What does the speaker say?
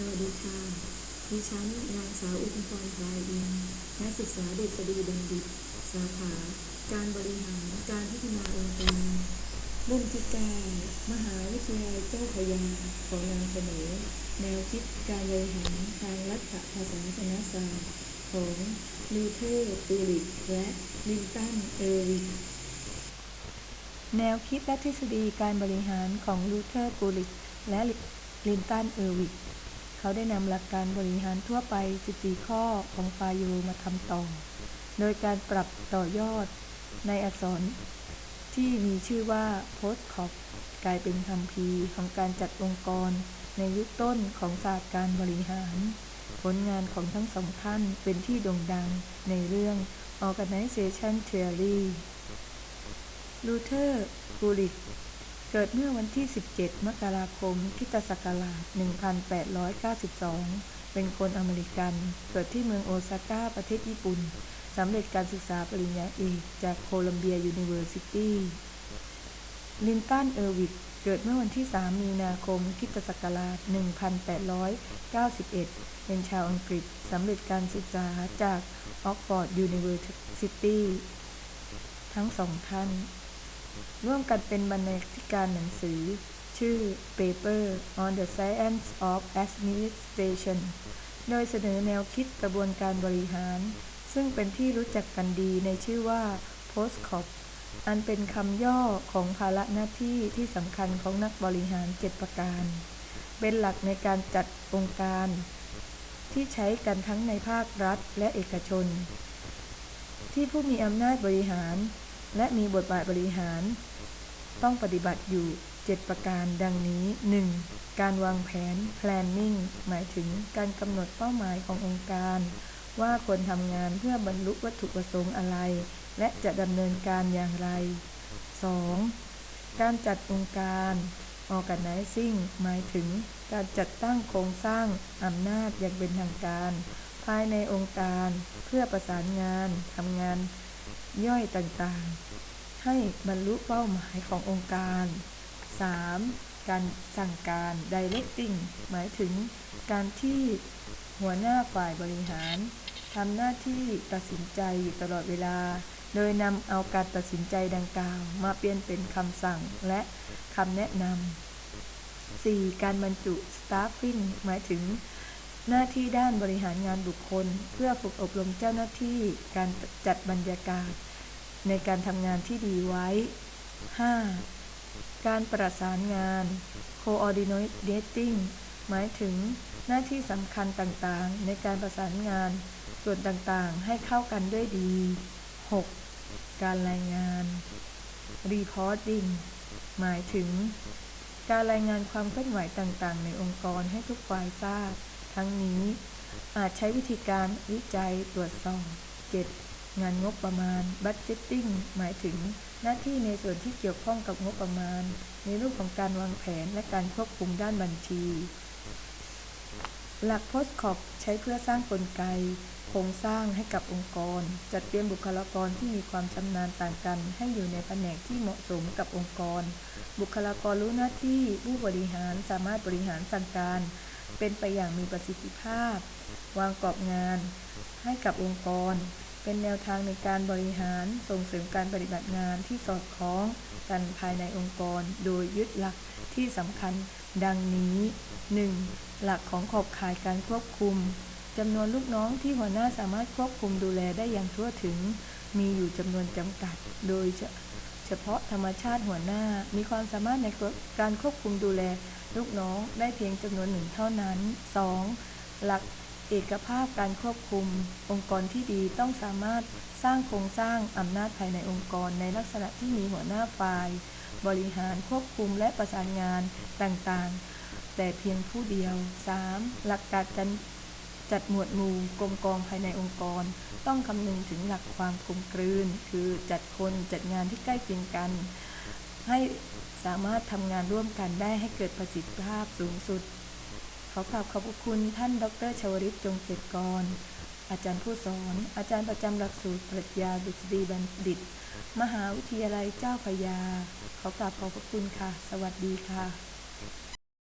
สวัสดีค่ะ ดิฉันนางสาวอุทุมพรพลายอิน นักศึกษาเด็กสตรีบัณฑิต สาขา การบริหาร การพัฒนาองค์กรรุ่นที่เก้ามหาวิทยาลัยเจ้าพยาขอนำเสนอ แนวคิดการบริหารทางรัฐภาษาคณะศาสตร์ของลูเทอร์ปูริกและลินตันเออร์วินแนวคิดและทฤษฎีการบริหารของลูเทอร์กูลิกและลินตันเออร์วิก เขาได้นำหลักการบริหารทั่วไป 14 ข้อของฟาโยมาทำต่อ โดยการปรับต่อยอดในอักษรที่มีชื่อว่า Postcop กลายเป็นคำพีของการจัดองค์กรในยุคต้นของศาสตร์การบริหาร ผลงานของทั้งสองท่านเป็นที่โด่งดังในเรื่อง Organization Theory ลูเทอร์กูลิก เกิดเมื่อวันที่ 17 มกราคมคิตศักราช 1892 เป็นคนอเมริกัน เกิดที่เมืองโอซาก้า ประเทศญี่ปุ่น สำเร็จการศึกษาปริญญาเอกจากโคลัมเบียยูนิเวอร์ซิตี้ ลินตัน เออร์วิก เกิดเมื่อวันที่ 3 มีนาคมคิตศักราช 1891 เป็นชาวอังกฤษ สำเร็จการศึกษาจากออกฟอร์ดยูนิเวอร์ซิตี้ ทั้งสองท่าน ร่วมกันเป็นบรรณาธิการหนังสือ ชื่อ Paper on the Science of Administration โดยเสนอแนวคิดกระบวนการบริหาร ซึ่งเป็นที่รู้จักกันดีในชื่อว่า Postcop อันเป็นคำย่อของภาระหน้าที่ที่สำคัญของนักบริหาร 7 ประการ เป็นหลักในการจัดองค์การ ที่ใช้กันทั้งในภาครัฐและเอกชน ที่ผู้มีอำนาจบริหาร และมีบทบาทบริหาร ต้องปฏิบัติอยู่ 7 ประการดังนี้ 1. การวางแผน planning หมายถึงการกำหนดเป้าหมายขององค์การ ว่าควรทำงานเพื่อบรรลุวัตถุประสงค์อะไร และจะดำเนินการอย่างไร 2. การจัดองค์การ organizing หมายถึงการจัดตั้งโครงสร้างอำนาจอย่างเป็นทางการ ภายในองค์การเพื่อประสานงานทำงาน ย่อยต่างๆ ให้บรรลุเป้าหมายขององค์การ 3. การสั่งการ directing หมายถึงการที่หัวหน้าฝ่ายบริหารทำหน้าที่ตัดสินใจอยู่ตลอดเวลา โดยนำเอาการตัดสินใจดังกล่าว มาเปลี่ยนเป็นคำสั่งและคำแนะนำ 4. การบรรจุ staffing หมายถึง หน้าที่ด้านบริหารงานบุคคล เพื่อฝึกอบรมเจ้าหน้าที่การจัดบรรยากาศ ในการทำงานที่ดีไว้ 5. การประสานงาน coordinating หมายถึงหน้าที่สำคัญต่างๆ ในการประสานงานส่วนต่างๆ ให้เข้ากันด้วยดี 6. การรายงาน reporting หมายถึง การรายงานความเคลื่อนไหวต่างๆ ในองค์กรให้ทุกฝ่ายทราบ ทั้งนี้ อาจใช้วิธีการวิจัยตรวจสอบ 7. งานงบประมาณ budgeting หมายถึงหน้าที่ในส่วนที่เกี่ยวข้องกับงบประมาณ ในรูปของการวางแผนและการควบคุมด้านบัญชี หลัก Postcop ใช้เพื่อสร้างกลไก โครงสร้างให้กับองค์กร จัดเตรียมบุคลากรที่มีความชำนาญต่างกัน ให้อยู่ในแผนกที่เหมาะสมกับองค์กร บุคลากรรู้หน้าที่ผู้บริหารสามารถบริหารสั่งการ เป็นไปอย่างมีประสิทธิภาพ วางกรอบงาน ให้กับองค์กร เป็นแนวทางในการบริหารส่งเสริมการปฏิบัติงานที่สอดคล้องกันภายในองค์กร โดยยึดหลักที่สำคัญดังนี้ 1. หลักของขอบข่ายการควบคุมจำนวนลูกน้องที่หัวหน้าสามารถควบคุมดูแลได้อย่างทั่วถึง มีอยู่จำนวนจำกัด โดย เฉพาะธรรมชาติหัวหน้ามีความสามารถในการควบคุมดูแลลูกน้องได้เพียงจำนวนหนึ่งเท่านั้น 2. หลักเอกภาพการควบคุม องค์กรที่ดีต้องสามารถสร้างโครงสร้างอำนาจภายในองค์กรในลักษณะที่มีหัวหน้าฝ่าย บริหารควบคุมและประสานงานต่างๆ แต่เพียงผู้เดียว 3. หลักการการ จัดหมวดหมู่กรมกองภายในองค์กร ต้องคำนึงถึงหลักความกลมกลืน คือจัดคนจัดงานที่ใกล้เคียงกัน ให้สามารถทำงานร่วมกันได้ให้เกิดประสิทธิภาพสูงสุด ขอกราบขอบคุณท่าน ดรชวริตจงเกตกร อาจารย์ผู้สอน อาจารย์ประจำหลักสูตรปรัชญาดุษฎีบัณฑิต มหาวิทยาลัยเจ้าพยา ขอกราบขอบพระคุณค่ะ สวัสดีค่ะ